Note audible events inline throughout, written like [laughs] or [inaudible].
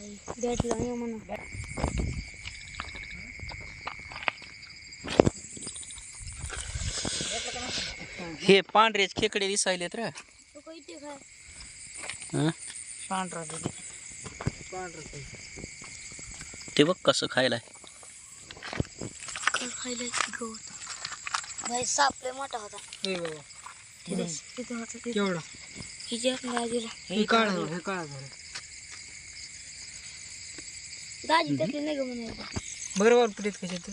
भेटलं नाही म्हणून हे पांढरेच खेकडे दिसायलेत रे. हं? पांढरा ते बघ कसं खायला भाई साप लय मोठा होता. हे हे हे काळा झाला दाजी त्यातले नाही ग म्हणायचं बरोबर प्रीत कशा तर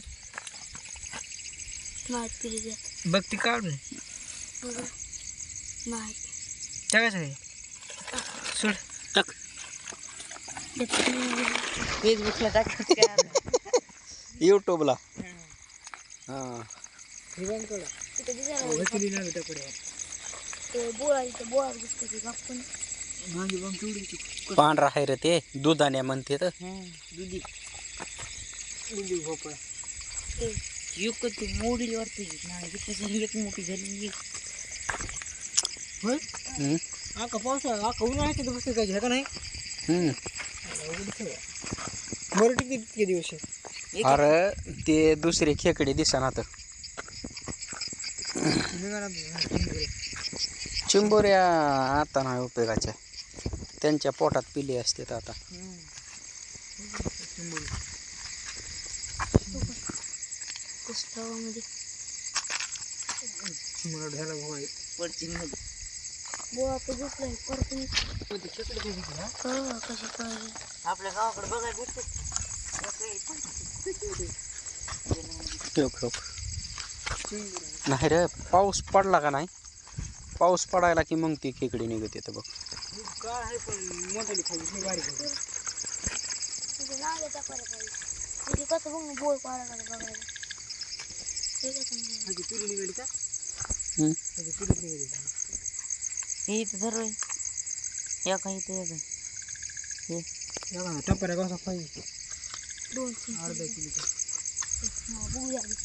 माहीत पिली द्या बघ ती काढून. बघा. माहीत. टाकायचं काय सोड. टाक. फेसबुकला [laughs] टाक युट्यूबला. हा. तिथे बोळा इथं बोळा दिसतो पांढरा आहे रे ते दुधाने म्हणते तर. दुधी. दुधी भोपळा. ते मोडली वाटते नाही त्याच्याने एक मोठी झाली होय. आका पावसा आका उन्हाळ्याच्या तर बसते काय का नाही हम्म. बरं टिकते इतके दिवस. अरे ते दुसरे खेकडे दिसना तर. चिंबोऱ्या आता नाही उपयोगाच्या. त्यांच्या पोटात पिले असते आता. आपल्या गावाकडे बघायला भेटते नाही रे पाऊस पडला का नाही? पाऊस पडायला की मग ती खेकडे निघत येतं बघ. काळ आहे पण मोठाली खाली बारीक आहे. तिथे नाग टाकायला पाहिजे तिथे कसं बघ बोळ पाडायला बघायला. हे कसं नाही. ह्याची पिली निघाली का? निघाली का? हे इथं धर रे. या का इथं या का? हे. बघा ना, टप्प्याला कसा पाहिजे दोन अर्धा बघूया आधी.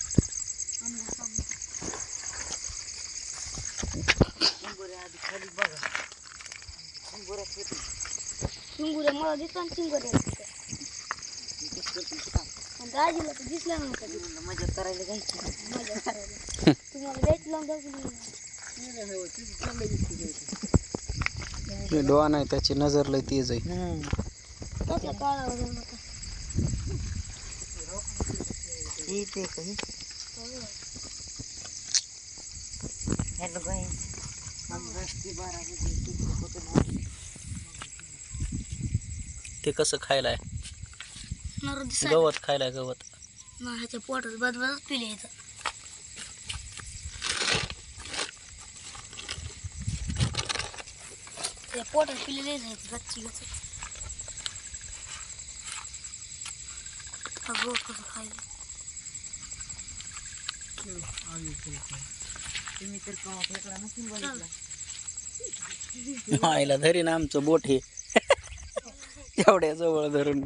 आम्हाला सांग. चिंगुऱ्या मला दिसला. आणि दाजीला तर दिसला नव्हता. मजा करायला जायची. मजा करायला. [laughs] तुम्हाला द्यायची लावून दाखवली ते डोळा नाही त्याची नजर लय तेज आहे. कसला काळा वगैरे होता इथे काही हॅलो गाईस हम रस्ते बारा बजे ते कसं खायलाय? नर दिसायला गवत खायलाय गवत. मग ह्याच्या पोटात बदबदच पिले यायचं त्या पोटात गच्ची गच्च. कसं खायला आईला धरीन आमचं बोट हे. तेवढ्या जवळ धरून